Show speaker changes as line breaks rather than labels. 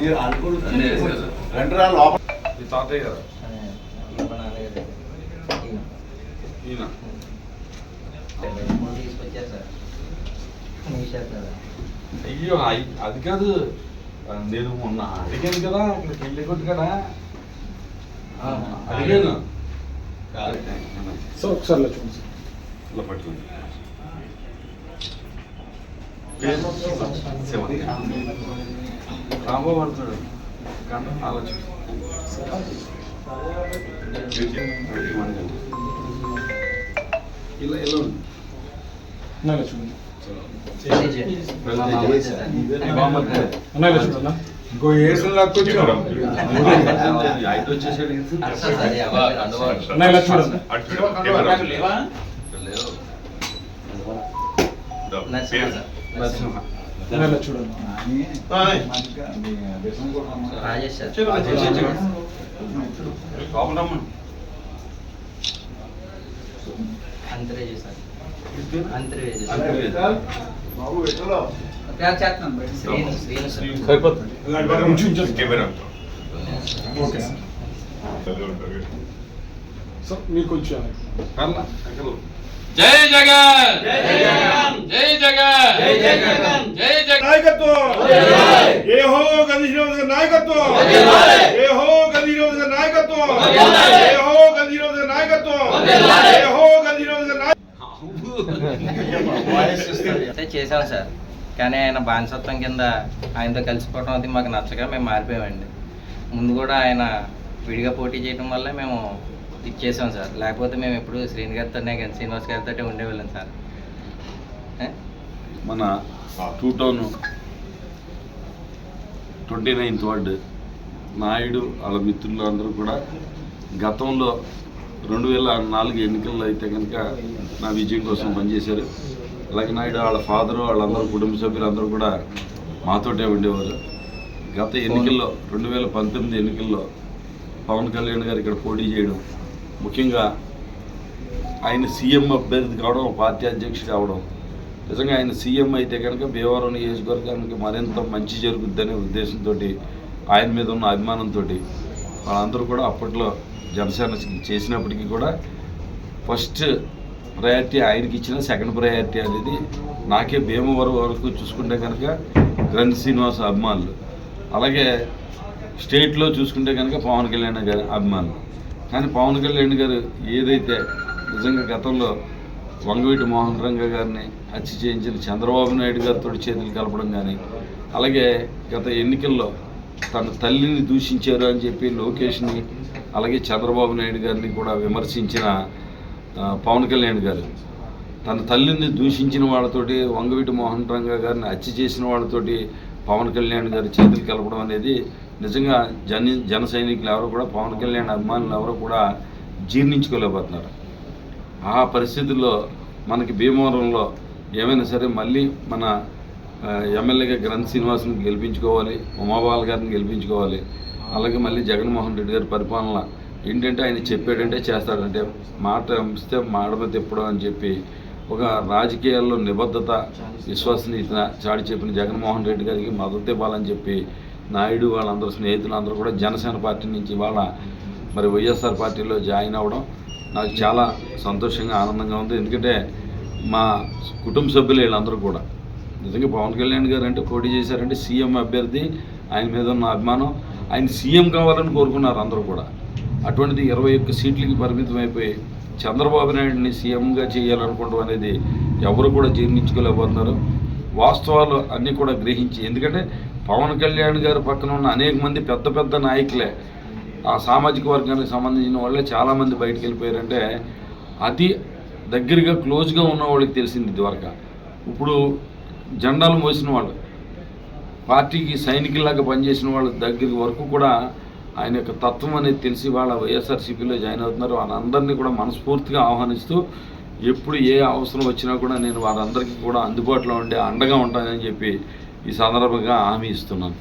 రెండు
రా లోపల తాతయ్య
గారు ఈయన అయ్యో అది కాదు నేను మొన్న అడిగాను కదా అక్కడ పెళ్ళి కొట్టు కదా అడిగాను
సో ఒకసారి చూడండి
ఇలా పట్టుకోండి పేరు రాంబాబు అంటాడు కానీ ఆలోచన. ఇలా ఇలా ఉంది.
ఇలా చూడండి
ఇంకో ఏసులు లాక్కొచ్చాం
ఐదు
నరసింహ సార్
మీరు కొంచెం
జై జగన్! జై జగన్! జై జగన్! జై జగన్!
నాయకత్వం. ఏ హో గంధీరోధ నాయకత్వం. నాయకత్వం. ఏ హో గంధీరోధ నాయకత్వం. ఏ హో గంధీరోధ నాయకత్వం
అయితే చేసాం సార్. కానీ ఆయన బానిసత్వం కింద ఆయనతో కలిసిపోవడం అది మాకు నచ్చక మేము మారిపోయామండి. ముందు కూడా ఆయన విడిగా పోటీ చేయడం వల్లే మేము ఇచ్చేసాం సార్. లేకపోతే మేము ఎప్పుడు శ్రీని గారితోనే కానీ శ్రీనివాస్ గారితో ఉండేవాళ్ళం సార్. ఏ?
మన two town twenty ninth ward Naidu వాళ్ళ మిత్రులు అందరూ కూడా గతంలో రెండు వేల నాలుగు ఎన్నికల్లో అయితే కనుక నా విజయం కోసం పనిచేశారు. అలాగే నాయుడు వాళ్ళ ఫాదరు వాళ్ళందరూ కుటుంబ సభ్యులు అందరూ కూడా మాతోటే ఉండేవారు. గత ఎన్నికల్లో రెండు వేల పంతొమ్మిది ఎన్నికల్లో పవన్ కళ్యాణ్ గారు ఇక్కడ పోటీ చేయడం ముఖ్యంగా ఆయన సీఎం అభ్యర్థి కావడం పార్టీ అధ్యక్షుడు కావడం నిజంగా ఆయన సీఎం అయితే కనుక భీమవరం నియోజకవర్గానికి మరింత మంచి జరుగుద్దనే ఉద్దేశంతో ఆయన మీద ఉన్న అభిమానంతో వాళ్ళందరూ కూడా అప్పట్లో జనసేన చేసినప్పటికీ కూడా ఫస్ట్ ప్రయారిటీ ఆయనకి ఇచ్చిన సెకండ్ ప్రయారిటీ అనేది నాకే భీమవరం వరకు చూసుకుంటే కనుక గ్రంథ్ శ్రీనివాస అభిమానులు. అలాగే స్టేట్లో చూసుకుంటే కనుక పవన్ కళ్యాణ్ గారి అభిమానులు. కానీ పవన్ కళ్యాణ్ గారు ఏదైతే నిజంగా గతంలో వంగవీటి మోహన్ రంగ గారిని హత్య చేయించిన చంద్రబాబు నాయుడు గారితో చేతులు కలపడం కానీ అలాగే గత ఎన్నికల్లో తన తల్లిని దూషించారు అని చెప్పి లోకేష్ని అలాగే చంద్రబాబు నాయుడు గారిని కూడా విమర్శించిన పవన్ కళ్యాణ్ గారు. తన తల్లిని దూషించిన వాళ్ళతోటి వంగవీటి మోహన్ రంగ గారిని హత్య చేసిన వాళ్ళతోటి పవన్ కళ్యాణ్ గారి చేతులు కలపడం అనేది నిజంగా జన జన సైనికులు ఎవరు కూడా పవన్ కళ్యాణ్ అభిమానులు ఎవరు కూడా జీర్ణించుకోలేకపోతున్నారు. ఆ పరిస్థితుల్లో మనకి భీమవరంలో ఏమైనా సరే మళ్ళీ మన ఎమ్మెల్యేగా గ్రంథ శ్రీనివాసుని గెలిపించుకోవాలి ఉమాబాల్ గారిని గెలిపించుకోవాలి అలాగే మళ్ళీ జగన్మోహన్ రెడ్డి గారి పరిపాలన ఏంటంటే ఆయన చెప్పాడంటే చేస్తాడంటే మాట ఇస్తే మాడమ తిప్పడం అని చెప్పి ఒక రాజకీయాల్లో నిబద్ధత విశ్వసనీయత చాటి చెప్పిన జగన్మోహన్ రెడ్డి గారికి మద్దతు ఇవ్వాలని చెప్పి నాయుడు వాళ్ళందరూ స్నేహితులు అందరూ కూడా జనసేన పార్టీ నుంచి వాళ్ళ మరి వైఎస్ఆర్ పార్టీలో జాయిన్ అవ్వడం నాకు చాలా సంతోషంగా ఆనందంగా ఉంది. ఎందుకంటే మా కుటుంబ సభ్యులు వీళ్ళందరూ కూడా. నిజంగా పవన్ కళ్యాణ్ గారు అంటే పోటీ చేశారంటే సీఎం అభ్యర్థి ఆయన మీద ఉన్న అభిమానం ఆయన సీఎం కావాలని కోరుకున్నారు అందరూ కూడా. అటువంటిది ఇరవై ఒక్క సీట్లకి పరిమితం అయిపోయి చంద్రబాబు నాయుడిని సీఎంగా చేయాలనుకోవడం అనేది ఎవరు కూడా జీర్ణించుకోలేకపోతున్నారు. వాస్తవాలు అన్నీ కూడా గ్రహించి ఎందుకంటే పవన్ కళ్యాణ్ గారి పక్కన ఉన్న అనేక మంది పెద్ద పెద్ద నాయకులే. ఆ సామాజిక వర్గానికి సంబంధించిన వాళ్ళే చాలామంది బయటికి వెళ్ళిపోయారంటే అతి దగ్గరగా క్లోజ్గా ఉన్న వాళ్ళకి తెలిసింది ఇదివరకు. ఇప్పుడు జెండాలు మోసిన వాళ్ళు పార్టీకి సైనికులాగా పనిచేసిన వాళ్ళ దగ్గర వరకు కూడా ఆయన యొక్క తత్వం అనేది తెలిసి వాళ్ళ వైఎస్ఆర్సీపీలో జాయిన్ అవుతున్నారు. వాళ్ళందరినీ కూడా మనస్ఫూర్తిగా ఆహ్వానిస్తూ ఎప్పుడు ఏ అవసరం వచ్చినా కూడా నేను వారందరికీ కూడా అందుబాటులో ఉండే అండగా ఉంటానని చెప్పి ఈ సందర్భంగా హామీ ఇస్తున్నాను.